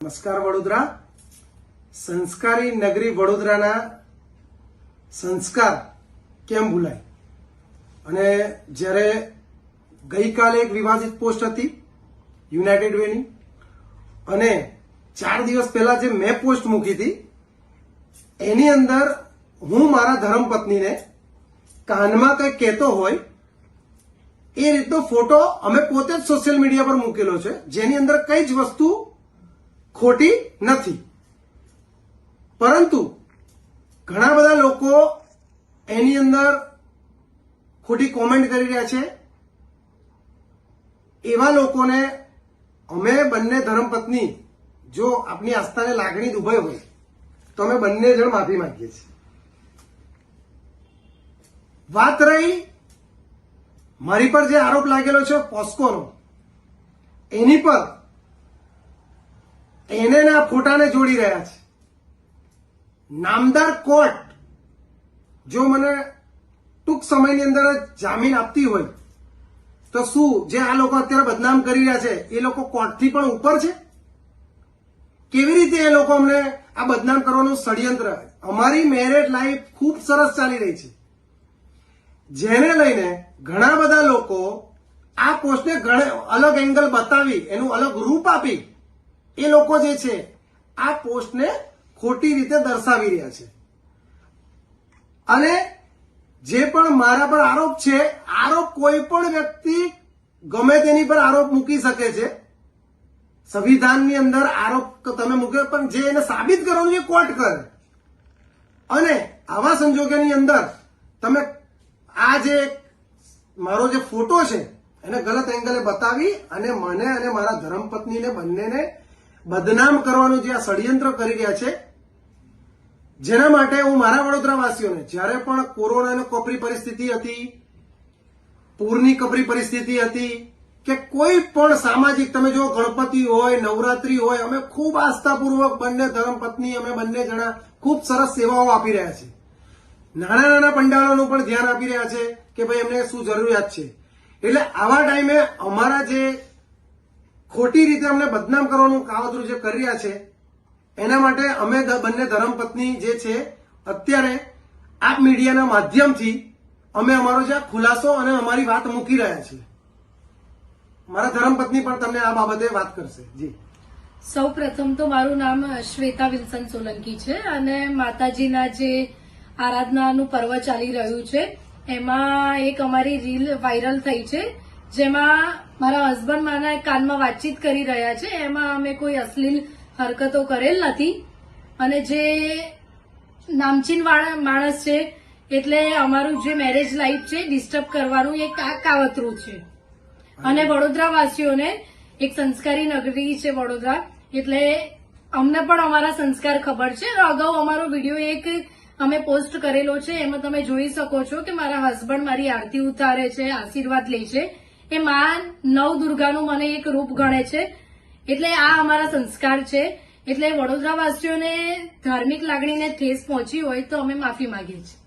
નમસ્કાર વડોદરા. સંસ્કારી નગરી વડોદરાના સંસ્કાર કેમ ભૂલાય? અને જ્યારે ગઈકાલે એક વિવાદિત પોસ્ટ હતી, યુનાઇટેડ વેની, અને ચાર દિવસ પહેલા જે મેં પોસ્ટ મૂકી હતી, એની અંદર હું મારા ધર્મપત્નીને કાનમાં કંઈ કહેતો હોય, એ રીતનો ફોટો અમે પોતે જ સોશિયલ મીડિયા પર મૂકેલો છે, જેની અંદર કઈ જ વસ્તુ ખોટી નથી. પરંતુ ઘણા બધા લોકો એની અંદર ખોટી કોમેન્ટ કરી રહ્યા છે. એવા લોકોને અમે બંને ધર્મપત્ની, જો આપની આસ્થાને લાગણી દુભાઈ હોય, તો અમે બંને જણ માફી માંગીએ છીએ. વાત રહી મારી પર જે આરોપ લાગેલો છે પોસ્કોનો, એની પર એને આ ફોટાને જોડી રહ્યા છે. નામદાર કોર્ટ જો મને ટૂંક સમયની અંદર જ જામીન આપતી હોય, તો શું જે આ લોકો અત્યારે બદનામ કરી રહ્યા છે, એ લોકો કોર્ટથી પણ ઉપર છે? કેવી રીતે એ લોકો અમને આ બદનામ કરવાનું ષડયંત્ર? અમારી મેરેજ લાઈફ ખૂબ સરસ ચાલી રહી છે. જેને લઈને ઘણા બધા લોકો આ પોસ્ટને અલગ એંગલ બતાવી, એનું અલગ રૂપ આપી એ લોકો જે છે, આ પોસ્ટને ખોટી રીતે દર્શાવી રહ્યા છે. અને જે પણ મારા પર આરોપ છે, આરોપ કોઈ પણ વ્યક્તિ ગમે તેની પર આરોપ મૂકી શકે છે. સંવિધાનની અંદર આરોપ તમે મૂક્યો, પણ જે એને સાબિત કરવાનું છે કોર્ટ કરે. અને આવા સંજોગોની અંદર તમે આ જે મારો જે ફોટો છે, એને ગલત એંગલે બતાવી અને મને અને મારા ધર્મપત્નીને બંનેને બદનામ કરવાનું જે આ ષડયંત્ર કરી રહ્યા છે, જેના માટે હું મારા વડોદરાવાસીઓને, જ્યારે પણ કોરોનાની કપરી પરિસ્થિતિ હતી, પૂરની કપરી પરિસ્થિતિ હતી, કે કોઈ પણ સામાજિક, તમે જો ગણપતિ હોય, નવરાત્રી હોય, અમે ખૂબ આસ્થાપૂર્વક બંને ધર્મપત્ની, અમે બંને જણા ખૂબ સરસ સેવાઓ આપી રહ્યા છે નાના નાના પંડાલોનું પણ ધ્યાન આપી રહ્યા છે કે ભાઈ એમને શું જરૂરિયાત છે. એટલે આવા ટાઈમે અમારા જે ખોટી રીતે અમને બદનામ કરવાનું કાવતરું જે કરી રહ્યા છે, એના માટે અમે બંને ધર્મપત્ની જે છે, અત્યારે આ મીડિયાના માધ્યમથી અમે અમારો જે ખુલાસો અને અમારી વાત મૂકી રહ્યા છીએ. મારા ધર્મપત્ની પણ તમને આ બાબતે વાત કરશે. જી. સૌ પ્રથમ તો મારું નામ શ્વેતા વિલ્સન સોલંકી છે અને માતાજીના જે આરાધનાનું પર્વ ચાલી રહ્યું છે, એમાં એક અમારી રીલ વાયરલ થઈ છે. જેમાં મારા હસબન્ડ મારા કાનમાં વાતચીત કરી રહ્યા છે. એમાં અમે કોઈ અશ્લીલ હરકતો કરેલ નથી. અને જે નામચીન માણસ છે, એટલે અમારું જે મેરેજ લાઈફ છે ડિસ્ટર્બ કરવાનું એક કાવતરું છે. અને વડોદરા વાસીઓને એક સંસ્કારી નગરી છે વડોદરા. એટલે અમને પણ અમારા સંસ્કાર ખબર છે. અગાઉ અમારો વીડિયો એક અમે પોસ્ટ કરેલો છે. એમાં તમે જોઈ શકો છો કે મારા હસબન્ડ મારી આરતી ઉતારે છે, આશીર્વાદ લે છે. એ માં નવ દુર્ગાનું મને એક રૂપ ગણે છે. એટલે આ અમારા સંસ્કાર છે. એટલે વડોદરાવાસીઓને ધાર્મિક લાગણીને ઠેસ પહોંચી હોય તો અમે માફી માંગીએ છીએ.